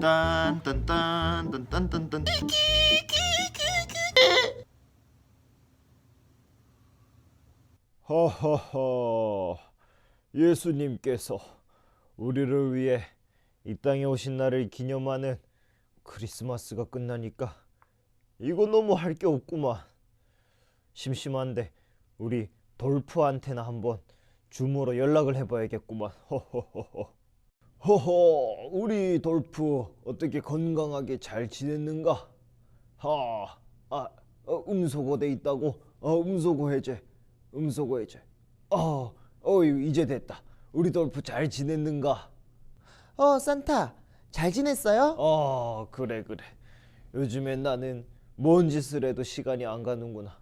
딴딴딴딴딴딴딴. 허허허. 예수님께서 우리를 위해 이 땅에 오신 날을 기념하는 크리스마스가 끝나니까 이거 너무 할 게 없구만. 심심한데 우리 돌프한테나 한번 줌으로 연락을 해봐야겠구만 허허허허. 허허 우리 돌프 어떻게 건강하게 잘 지냈는가? 하 아 어, 음소거돼 있다고? 어 음소거 해제 음소거 해제. 어 어유 이제 됐다. 우리 돌프 잘 지냈는가? 어, 산타. 잘 지냈어요? 어 그래 그래. 요즘엔 나는 뭔 짓을 해도 시간이 안 가는구나.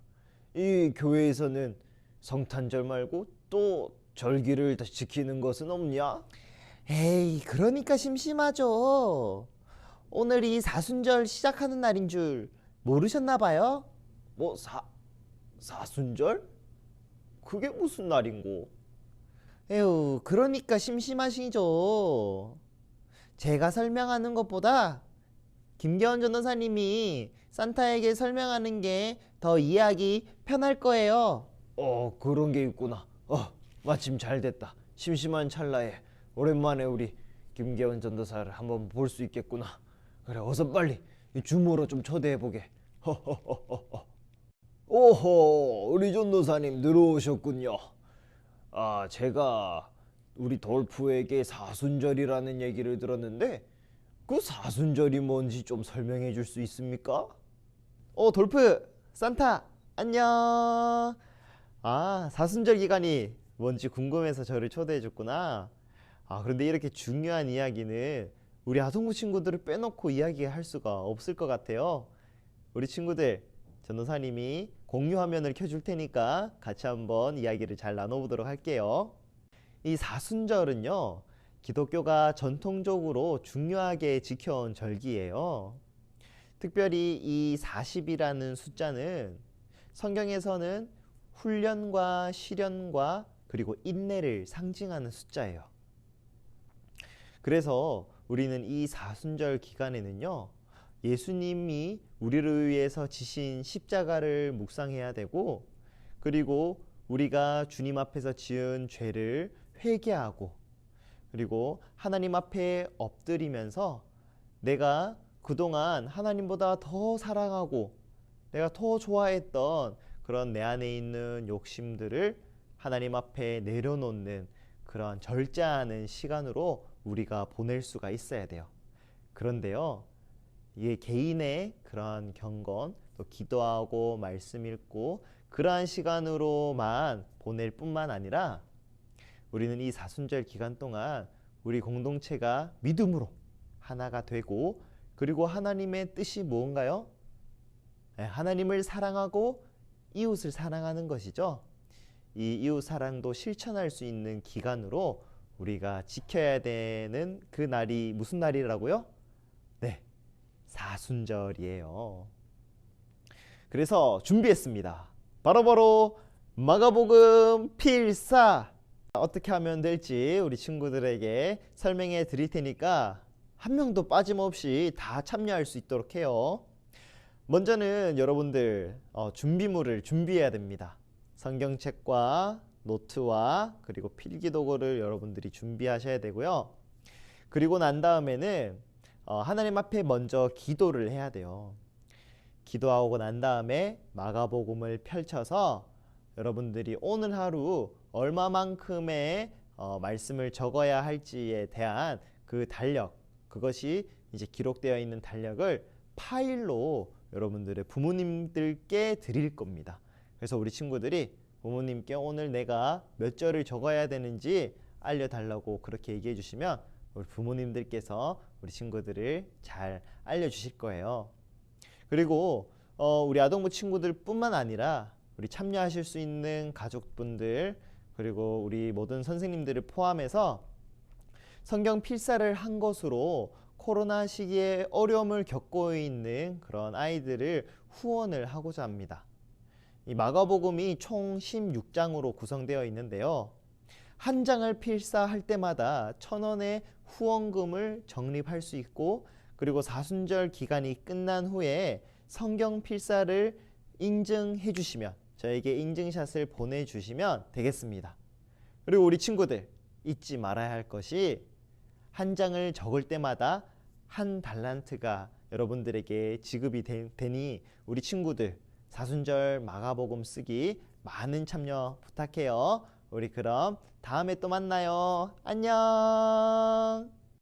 이 교회에서는 성탄절 말고 또 절기를 다 지키는 것은 없냐 에이, 그러니까 심심하죠. 오늘이 사순절 시작하는 날인 줄 모르셨나 봐요? 뭐 사 사순절 그게 무슨 날인고 에휴, 그러니까 심심하시죠. 제가 설명하는 것보다 김계원 전도사님이 산타에게 설명하는 게 더 이해하기 편할 거예요. 어 그런 게 있구나 어 마침 잘 됐다. 심심한 찰나에 오랜만에 우리 김계원 전도사를 한번 볼 수 있겠구나. 그래 어서 빨리 이 줌으로 좀 초대해 보게. 오호 우리 전도사님 들어오셨군요. 아 제가 우리 돌프에게 사순절이라는 얘기를 들었는데 그 사순절이 뭔지 좀 설명해 줄 수 있습니까? 어, 돌프, 산타, 안녕. 아, 사순절 기간이 뭔지 궁금해서 저를 초대해 줬구나. 아, 그런데 이렇게 중요한 이야기는 우리 아동부 친구들을 빼놓고 이야기할 수가 없을 것 같아요. 우리 친구들, 전도사님이 공유 화면을 켜줄 테니까 같이 한번 이야기를 잘 나눠보도록 할게요. 이 사순절은요, 기독교가 전통적으로 중요하게 지켜온 절기예요. 특별히 이 40이라는 숫자는 성경에서는 훈련과 시련과 그리고 인내를 상징하는 숫자예요. 그래서 우리는 이 사순절 기간에는요, 예수님이 우리를 위해서 지신 십자가를 묵상해야 되고, 그리고 우리가 주님 앞에서 지은 죄를 회개하고, 그리고 하나님 앞에 엎드리면서 내가 그동안 하나님보다 더 사랑하고 내가 더 좋아했던 그런 내 안에 있는 욕심들을 하나님 앞에 내려놓는 그런 절제하는 시간으로 우리가 보낼 수가 있어야 돼요. 그런데요, 이게 개인의 그러한 경건, 또 기도하고 말씀 읽고 그러한 시간으로만 보낼 뿐만 아니라 우리는 이 사순절 기간 동안 우리 공동체가 믿음으로 하나가 되고 그리고 하나님의 뜻이 무언가요? 네, 하나님을 사랑하고 이웃을 사랑하는 것이죠. 이 이웃 사랑도 실천할 수 있는 기간으로 우리가 지켜야 되는 그 날이 무슨 날이라고요? 네, 사순절이에요. 그래서 준비했습니다. 바로바로 마가복음 필사 어떻게 하면 될지 우리 친구들에게 설명해 드릴 테니까 한 명도 빠짐없이 다 참여할 수 있도록 해요. 먼저는 여러분들 어, 준비물을 준비해야 됩니다. 성경책과 노트와 그리고 필기도구를 여러분들이 준비하셔야 되고요. 그리고 난 다음에는 어, 하나님 앞에 먼저 기도를 해야 돼요. 기도하고 난 다음에 마가복음을 펼쳐서 여러분들이 오늘 하루 얼마만큼의 어, 말씀을 적어야 할지에 대한 그 달력 그것이 이제 기록되어 있는 달력을 파일로 여러분들의 부모님들께 드릴 겁니다. 그래서 우리 친구들이 부모님께 오늘 내가 몇 절을 적어야 되는지 알려달라고 그렇게 얘기해 주시면 우리 부모님들께서 우리 친구들을 잘 알려주실 거예요. 그리고 어, 우리 아동부 친구들뿐만 아니라 우리 참여하실 수 있는 가족분들 그리고 우리 모든 선생님들을 포함해서 성경 필사를 한 것으로 코로나 시기에 어려움을 겪고 있는 그런 아이들을 후원을 하고자 합니다. 이 마가복음이 총 16장으로 구성되어 있는데요. 한 장을 필사할 때마다 천 원의 후원금을 적립할 수 있고 그리고 사순절 기간이 끝난 후에 성경 필사를 인증해 주시면 저에게 인증샷을 보내 주시면 되겠습니다. 그리고 우리 친구들 잊지 말아야 할 것이 한 장을 적을 때마다 한 달란트가 여러분들에게 지급이 되, 되니 우리 친구들 사순절 마가복음 쓰기 많은 참여 부탁해요. 우리 그럼 다음에 또 만나요. 안녕.